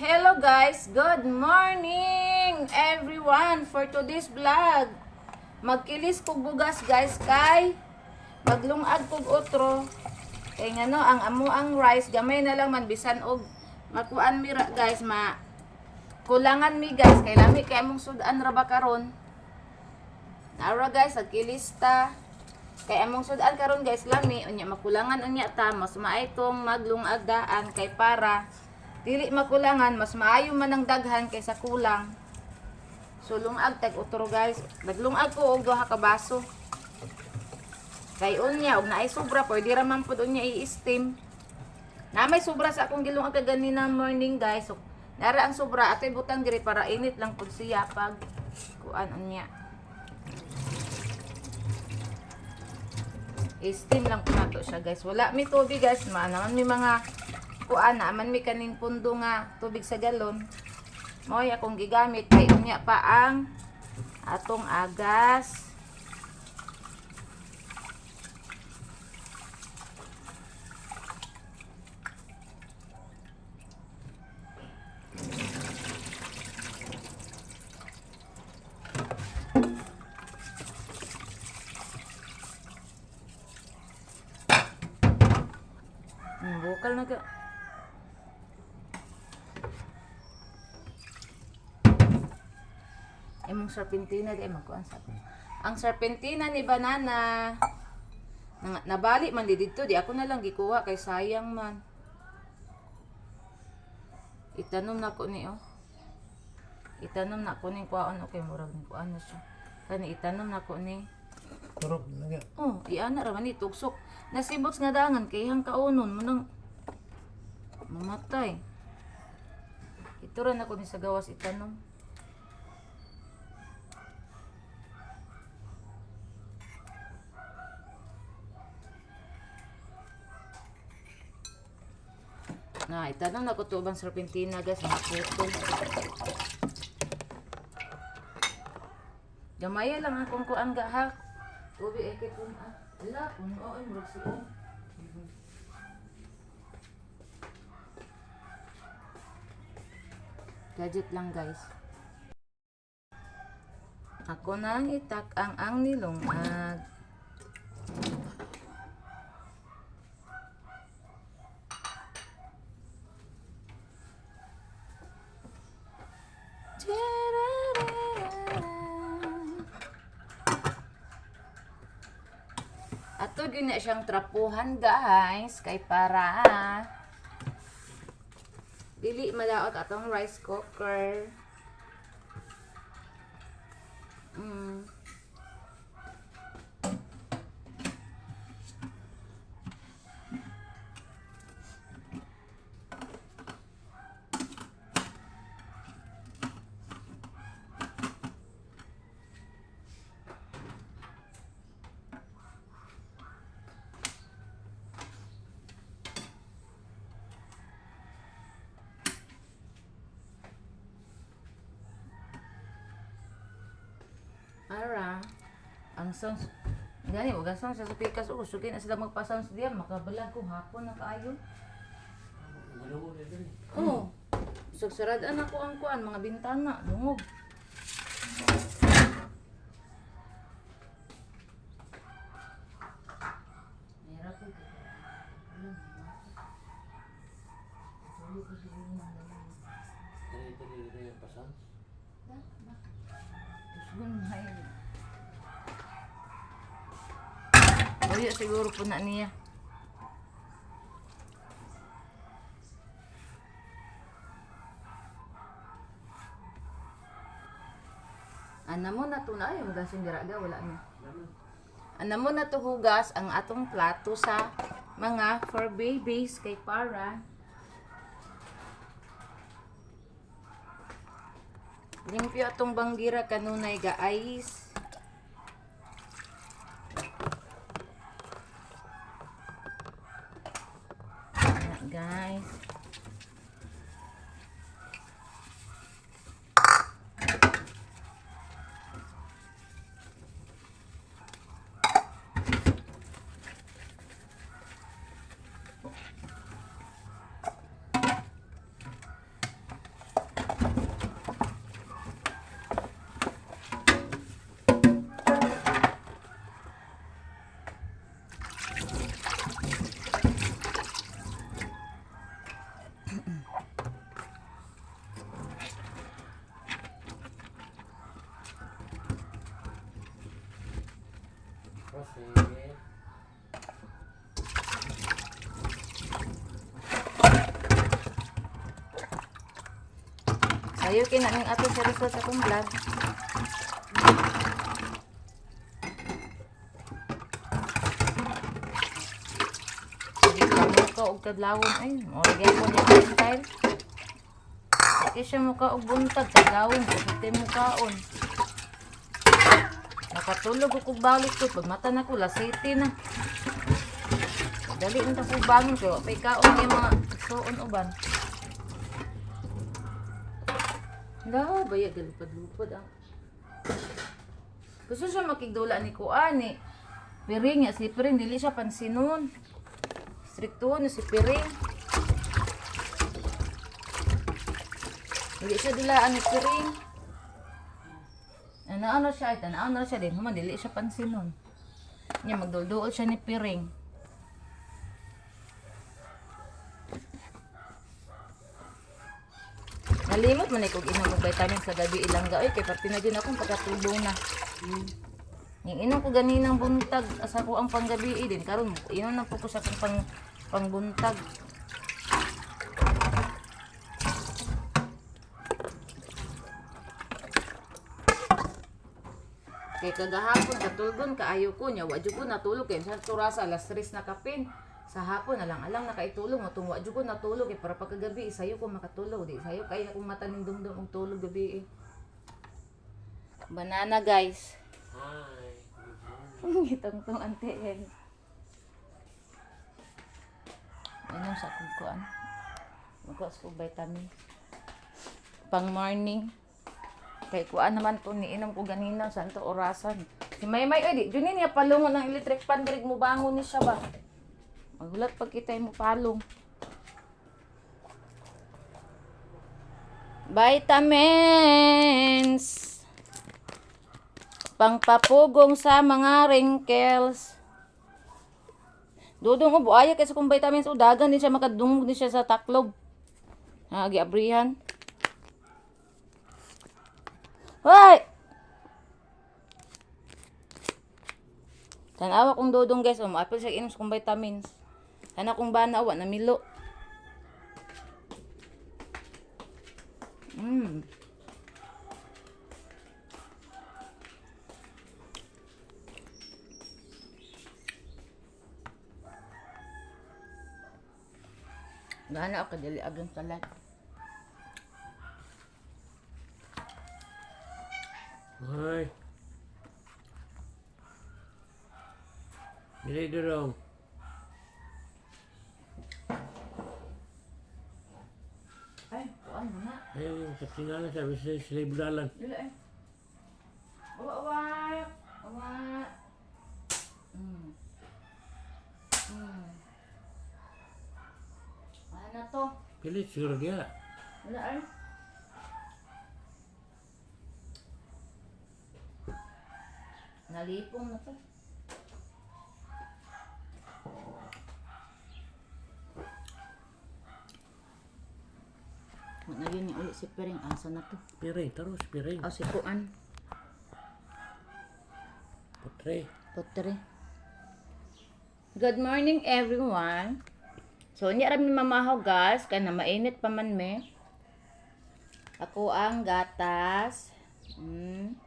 Hello guys, good morning everyone for today's vlog. Magkilis kog bugas guys kay maglungag kog otro. Kay ngano ang amo ang rice gamay na lang man bisan og makuan mi guys ma kulangan mi guys kay lami kay among sudan ra ba karon. Nara guys agkilista. Kay among sudan karon guys lami unya makulangan unya ta mas maay tong maglungag daan kay para dili makulangan mas maayo man ang daghan kaysa kulang. So lungag tag utro guys. Naglungag ko og duha ka baso. Kay unya og naay sobra pwede ra man pud unya i-steam. Na may sobra sa akong gilungag ka ganina morning guys. So, nara ang sobra atoy butang diri para init lang pud siya pag kuan unya. I-steam lang po nato siya guys. Wala mi tubig guys. Ma naman mi mga kuan na man mi kaning pundo nga tubig sa galon. Moy akong gigamit kay unya pa ang atong agas. Bukal na ka. Serpentina di man kuan sa Ang serpentina ni banana nang nabali man di dito di ako na lang gikuha kay sayang man. Itanom na ko ni oh. Itanom na ko ni kuan okay murag ni kuan na siya. Kani itanom na ko ni Turok na nga. Oh, iana ra man ni tugsok. Nasibots nga dangan kay hang kaunon mo nang mamatay. Ito ra na ko ni sa gawas itanom. Na, itanong na ko to serpentina guys, mga puto. Gamaya lang akong kuan ga ha. Ubi ay kay kun ah. Ala, kun o ay murag suon. Gadget lang guys. Ako nang itak ang ang nilungag. Ato gyud na siyang trapuhan guys kay para dili malaot atong rice cooker. Mm. Ara, ang sounds, gani, wag sounds sa pikas o, sugay na sila magpa-sounds diyan, makabalag ko hapon na kaayo. Oh, sugsarad-an ako ang kuan, mga bintana, lungog. Meron ko. Dali dali dali yung pasan. Tusgon hay. Oyo siguro po na niya. Ana mo na to na yung gasin diraga wala na. Ana mo na to hugas ang atong plato sa mga for babies kay para Limpyo atong banggira kanunay guys. Ayan, guys. Sayo kinaning ato sa result akong vlog. Hindi ka mo ka og kadlawon ay, mo gyud ko niya style. Kasi siya mo ka og buntag kadlawon, kasi mo kaon. Nakatulog ako balik ko pag mata na ko lasiti na. Dali na ko bangon ko, pay kaon mga suon uban. Hala, baya galupad-lupad ah. Gusto siya makigdula ni Kuani. Piring ya, si Piring, dili siya pansinon. Stricto na si Piring. Dili siya dilaan ni Piring. Ano ano siya, ano ano siya din, human, dili siya pansinon. Niya, magdulduol siya ni Piring. Nalimot man ay kog inom og vitamin sa gabi ilang gaoy kay parte na din akong pagkatulog na. Yung inom ko ganinang buntag asa ko ang panggabi eh, din karon inom na po ko sa pang pangbuntag. Kay kagahapon katulgon kaayo ko nya wa ko natulog kay sa turasa alas 3 na kapin. Sa hapon na lang alang nakaitulog mo tungwa jud ko natulog kay para pagkagabi sayo ko makatulog di sayo kay akong mata ning dumdum og tulog gabi. eh. Banana guys. hi. Itong tong ante yan. Inom sa akong kuan. Magkuha sa kong vitamin. Pang morning. Kay kuan naman po ni inom ko ganina sa anto orasan. Si Maymay, ay di, dyan niya palungon ng electric pan, mo bangon ni siya ba? Magulat pag kita mo palong. Vitamins! Pangpapugong sa mga wrinkles. Dudong mo buaya kasi kung vitamins o dagan din siya makadungog din siya sa taklob. Ha, giabrihan. Hoy! Tanawa kong dudong guys, um, apil siya inom sa kong vitamins. Sana kung ba na na milo. Mm. Gana ako dali agon salat. Hi. Dili dorong. Ay, kuan mo na. Ayun, sa sinala sa bisa sila budalan. Dili ay. Awa, awa. Awa. Mm. Mm. Ano na to? Pilit siguro dia. Wala ay. Nalipong na to. Wala yun ni ulit si Pering. Asa na to? Piring terus piring. O si Kuan. Putre. Putre. Good morning everyone. So, niya rin mamahaw guys, kaya na mainit pa man me. Ako ang gatas. Mm.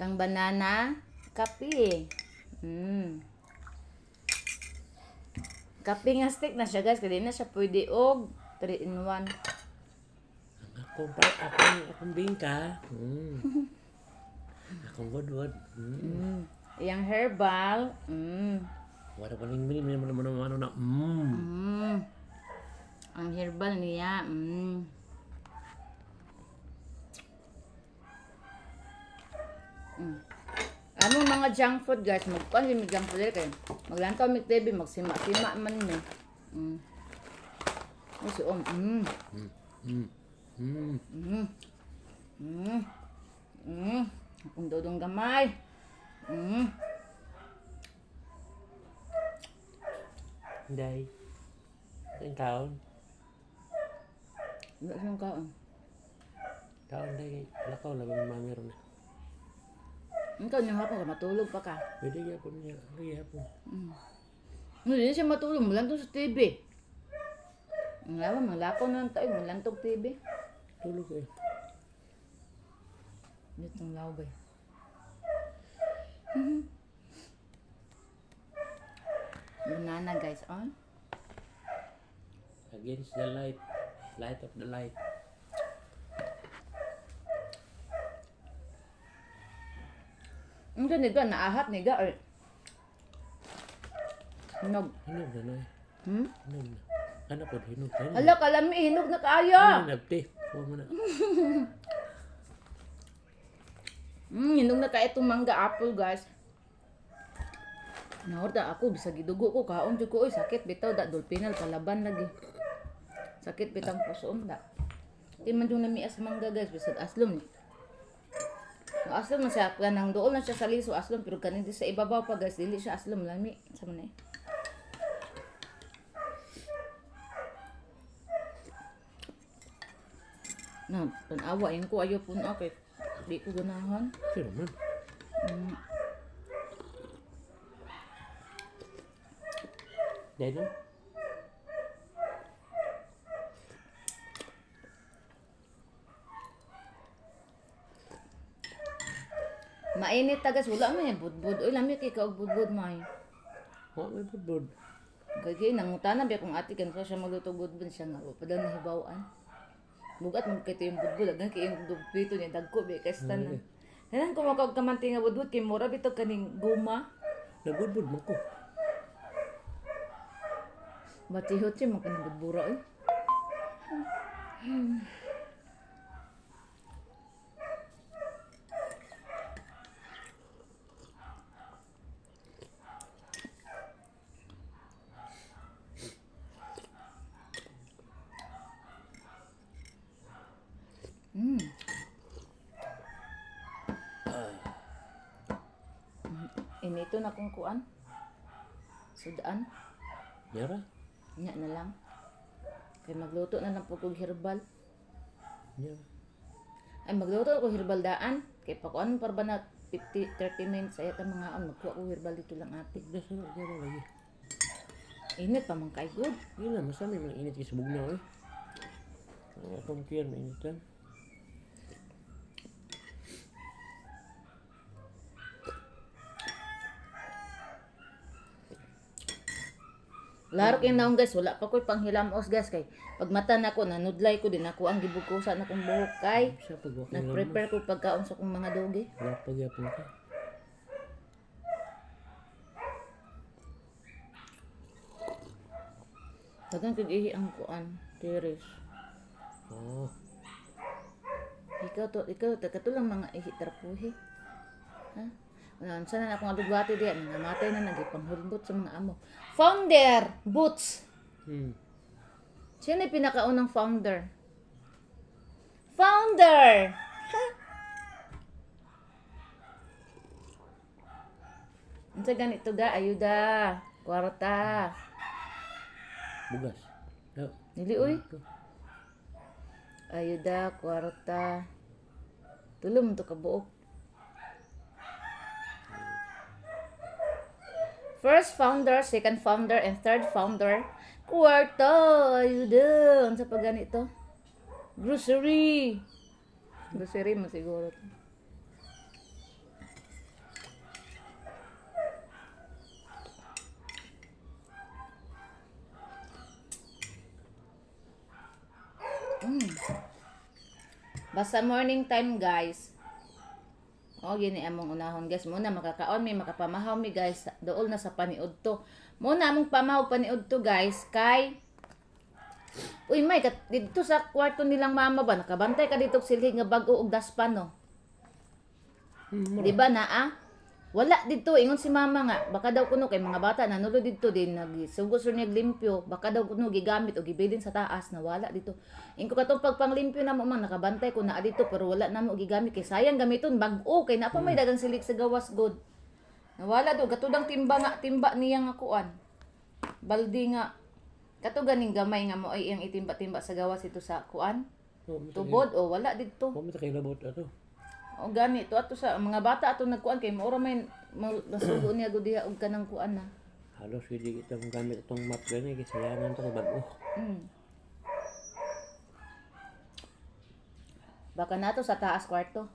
Kang banana, kape. Mm. Kape nga stick na siya guys, kaya na siya pwede og 3 in 1. Ako pa, akong, akong bingka. Mm. akong godwod. Mm. Mm. Yang herbal. Mm. Wala pa ning mini mo naman ano na. Mm. Mm. Ang herbal niya. Mm. Mm. Anong mga junk food guys, magkuhan yung junk food kayo. Maglantaw mi TV, magsima-sima man mi. Mm. Ano si Om? Mm. Mm. Mm. Mm. Mm. Mm. Akong dodong gamay. Mm. Day. Ang taon. Wala siyang kaon. Kaon dahil lakaw lang ang mga meron na. Ikaw niyang hapon ka, matulog pa ka. Pwede yapon niya. Pwede yapon. Hindi siya matulog, malantong sa TV. Ang lawa, malakaw na lang tayo, malantong TV. Tulog eh. Dito ng lawa ba? Banana guys, on. Against the light. Light of the light. Ang ganito, naahat ni ga. Hinog. Hinog na na eh. Hmm? Hinog na. Ano po? Hinog na. Hala, kalami, hinog na kaayo. Ano nagte? Huwag mo na. Hinog na kaya itong mangga apple, guys. Naorda ako, bisa gidugo ko, kaon ko, oy, sakit bitaw, da, dolpinal, palaban lagi. Sakit bitang pusoon, da. Di man yung namias mangga, guys, bisag aslom. Ang aslom man siya, kanang doon na siya sa liso, aslom, pero kanin sa ibabaw pa, guys, dili siya aslom, lami. Sa man eh. Na, tanawa, yun ko, ayaw po na, okay. Di ko ganahon. Sino man? Dahil no? Mainit tagas wala man yan budbud. Oy lami kay kaog budbud may. Huwag may budbud. Gagi nangutana ba kung ati kan siya magluto budbud siya nga pa daw nahibawan. Bugat mo kay yung budbud agan kay yung dugpito ni dagko be kay tanan. Hanan ko makaog kamanti nga budbud kay mura bitaw kaning guma. Nagbudbud mo ko. Batihot siya makan budbura eh. Mm. Inito na kung kuan. Sudaan. Yara? Nya na lang. Kay magluto na lang po kong herbal. Yara. Ay magluto ko herbal daan. Kay pakuan para ba na 50, 30 minutes ay ta mga an magkuha ko herbal dito lang ate. Dasa na, lagi. Init pa man kay good. Yun lang, masami mga init subog na eh. Ang akong kiyan, mainit lang. Laro kay naong guys, wala pa ko'y panghilamos guys kay pag mata na ko nanudlay ko din ako ang gibukusan akong buhok kay nag-prepare ko pagkaon sa akong mga dogi. Wala pag yapon ka. Dagan kag ihi ang kuan, teres. Oh. Ikaw to, ikaw to, katulang mga ihi trapuhi. Ha? Ano, sana na akong adugwati diyan, mga matay na nagipanghulbot sa mga amo. Founder! Boots! Hmm. Sino yung pinakaunang founder? Founder! Ha? Ano sa ganito ga? Ayuda! Kwarta! Bugas. No. Dili uy. Ayuda, kwarta. Tulong to kabuok. First founder, second founder, and third founder. Kwarta! Ayuda! Ano sa pag ganito? Grocery! Grocery mo siguro. to. Basta morning time guys. O, gini among unahon guys. Muna makakaon mi, makapamahaw mi guys. Dool na sa paniod to. Muna among pamahaw paniod to guys. Kay, Uy, may, kat, dito sa kwarto nilang mama ba, nakabantay ka dito silhi nga bago og daspan, no? Hmm, Di ba na, ah? Wala dito, ingon si mama nga, baka daw kuno kay mga bata nanulo dito din nagsugos niya limpyo, baka daw kuno gigamit o gibilin sa taas na wala dito. Ingko katong pagpanglimpyo na mo man nakabantay ko na dito pero wala na mo gigamit kay sayang gamiton bag-o kay na pa may dagang silik sa gawas god. Nawala do gatudang timba nga timba niya nga kuan. Baldi nga Kato ganing gamay nga mo ay iyang itimba-timba sa gawas ito sa kuan. Tubod o wala dito. Mita kay labot ato. O gani to ato sa mga bata ato nagkuan kay maura may ma- masugo niya gud diha og kanang kuan na. Halos hindi kita mong gamit itong map gani kasi sayangan to kay bag-o. Mm. Baka nato sa taas kwarto.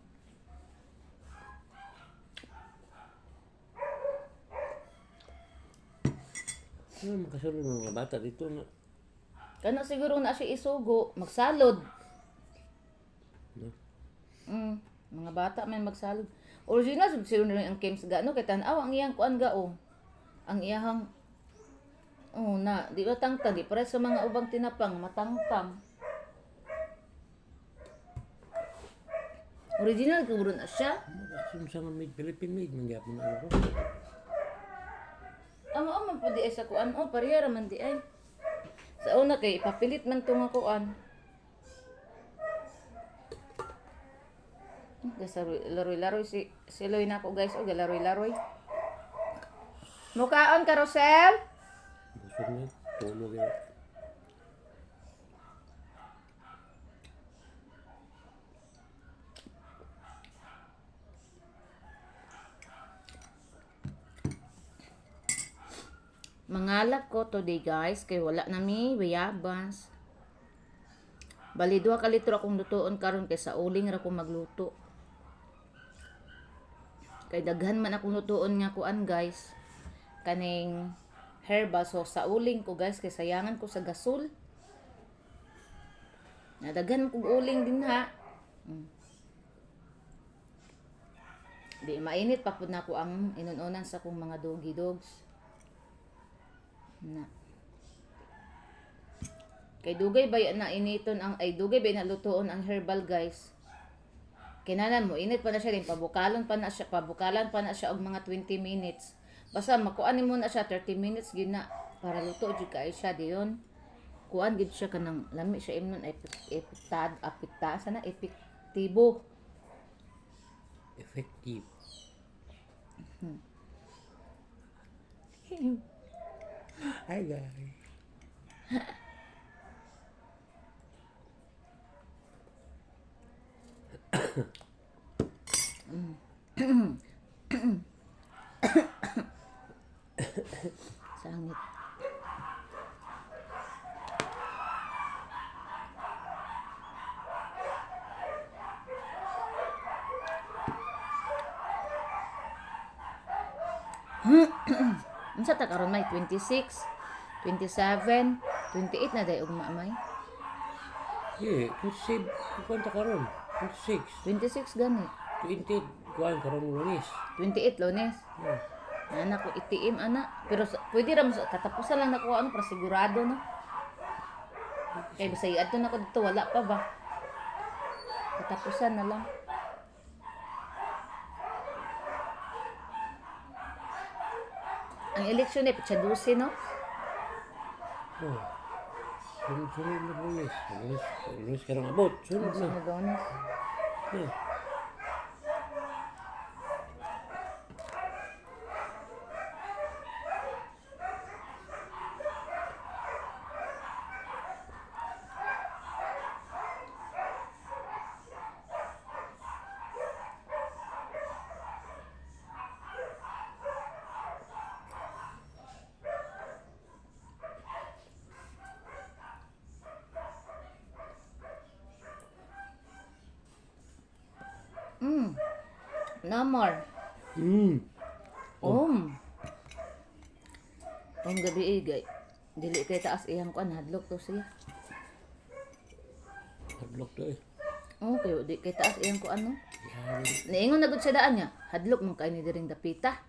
Ano makasulod ng mga bata dito na. Kana siguro na siya isugo, magsalod. No? Mm, mga bata may magsalod. Original sub rin ang Kims ga no kay tan-aw ang iyang kuan ga o. Ang iyahang Oh, na di ba tangtang di para sa mga ubang tinapang matangtang. Original kuro na siya. Sino sa mga made Philippine made mangyapon na ano. Amo amo pa di sa kuan oh pareha man di ay. Sa una kay ipapilit man to nga kuan. Laroy-laroy si si Loy na ako guys o galaroy-laroy. Mukaon ka Rosel? Busog na. Tulog yan. Ko today guys kay wala na mi bayabas. Bali duha ka litro akong lutoon karon kay sa uling ra ko magluto. Kay daghan man akong lutoon nga kuan guys. Kaning herbal so sa uling ko guys kay sayangan ko sa gasol. Nadaghan kog uling din ha. Mm. Di mainit pa pud na ko ang inununan sa kong mga doggy dogs. Na. Kay dugay ba na initon ang ay dugay ba nalutoon ang herbal guys. Kinanan mo init pa na siya din pabukalon pa na siya pabukalan pa na siya og mga 20 minutes. Basta makuan mo na siya 30 minutes gyud na para luto jud kay siya diyon. Kuan gid siya kanang lami siya imnon epiktad apikta sana epektibo. Effective. Hi guys. Sangit. Unsa ta karon may 26, 27, 28 na day ugma may. Yeah, kung save, kung ka karon. 26, 26 gani. 28, kuhaan karon lunes. 28 lunes. Yeah. Anak ko itiim ana. Pero sa, pwede ra mo sa- katapusan lang nako ano para sigurado no. Kay bisay adto na ko dito wala pa ba. Katapusan na lang. Ang eleksyon ay pitsa 12 no? Oh. Sunod, sunod na lunes. Lunes, lunes karong abot. Sunod na. Sunod lunes. Yeah. Mm. No more. Mm. Um. Ang gabi eh, gay. Dili kay taas iyang kuan hadlok to siya. Hadlock to eh. Oh, kayo di kay taas iyang kuan no. Yan. Naingon na gud sa daan niya, hadlok man kay ni diring dapita.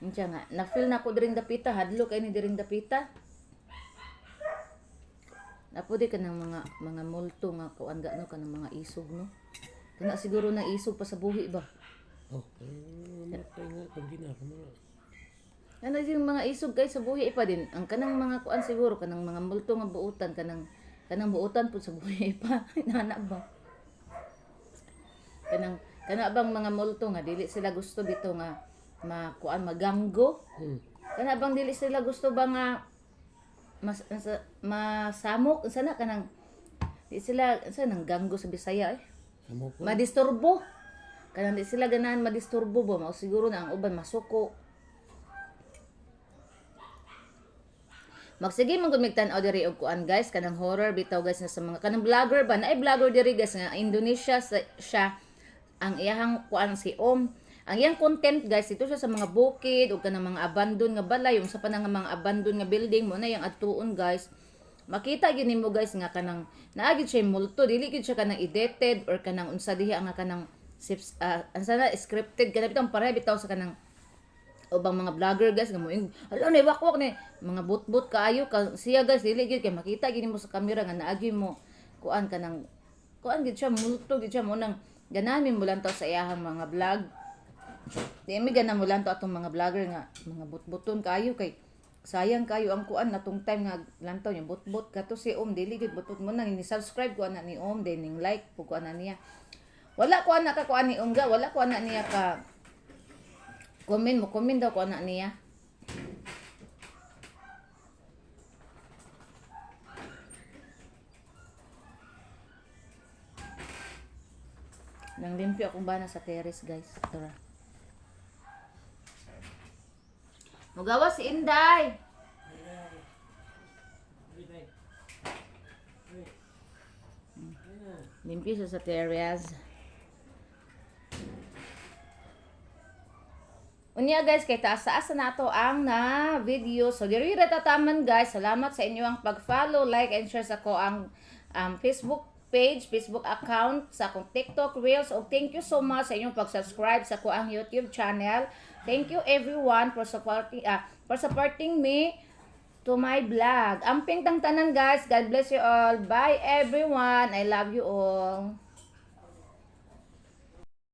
Unsa nga, na feel na ko diring dapita, hadlok kay ni diring dapita. Napudi ka ng mga mga multo nga kuan ga no kanang mga isog no. Kana siguro na isog pa sa buhi ba. Oh, ano matay nga kung di na mga. Ano yung mga isog kay sa buhi pa din. Ang kanang mga kuan siguro kanang mga multo nga buutan kanang kanang buutan po sa buhi pa. Nana ba? Kanang kana bang mga multo nga dili sila gusto dito nga makuan maganggo. Hmm. Kana bang dili sila gusto ba nga mas, mas masamok unsa na kanang di sila unsa nang ganggo sa Bisaya eh. Amo po. Madisturbo. Kanang di sila ganahan madisturbo ba? Mao siguro na ang uban masuko. Magsige man gud migtan-aw diri og kuan guys. Kanang horror bitaw guys na sa mga kanang vlogger ba? Na ay vlogger diri guys nga Indonesia sa, siya. Ang iyahang kuan si Om. Ang iyang content guys ito siya sa mga bukid o kanang mga abandon nga balay. Yung sa panang mga abandon nga building mo na yung atuon guys. Makita gyud nimo guys nga kanang naagid siya multo. Dili gyud siya kanang edited or kanang unsa diha nga kanang sips uh, ansa na scripted kanang bitang pareha bitaw sa kanang ubang mga vlogger guys nga mo yung hala na wakwak ni mga butbut kaayo ka siya guys dili gyud kay makita gini mo sa camera nga naagi mo kuan kanang kuan gid siya multo gid siya mo nang ganahan mo lang sa iyahang mga vlog. Di mi gana mo lang to atong mga vlogger nga mga butbuton kaayo kay sayang kayo ang kuan natong time nga lantaw niya butbut kato si Om dili gid butbut mo nang ni subscribe ko na ni Om then ning like po ko na niya wala ko ana ka kuan ni Om ga wala ko ana niya ka Comment mo, comment daw ko anak niya. Nang limpyo akong bana sa terrace, guys. Tara. Magawa si Inday. Limpyo siya sa terrace. Unya guys, kay taas-taas na nato ang na video. So diri tataman guys. Salamat sa inyong pag-follow, like and share sa ko ang um, Facebook page, Facebook account, sa akong TikTok Reels. O thank you so much sa inyong pag-subscribe sa ko ang YouTube channel. Thank you everyone for supporting ah, for supporting me to my vlog. Amping tang tanan guys. God bless you all. Bye everyone. I love you all.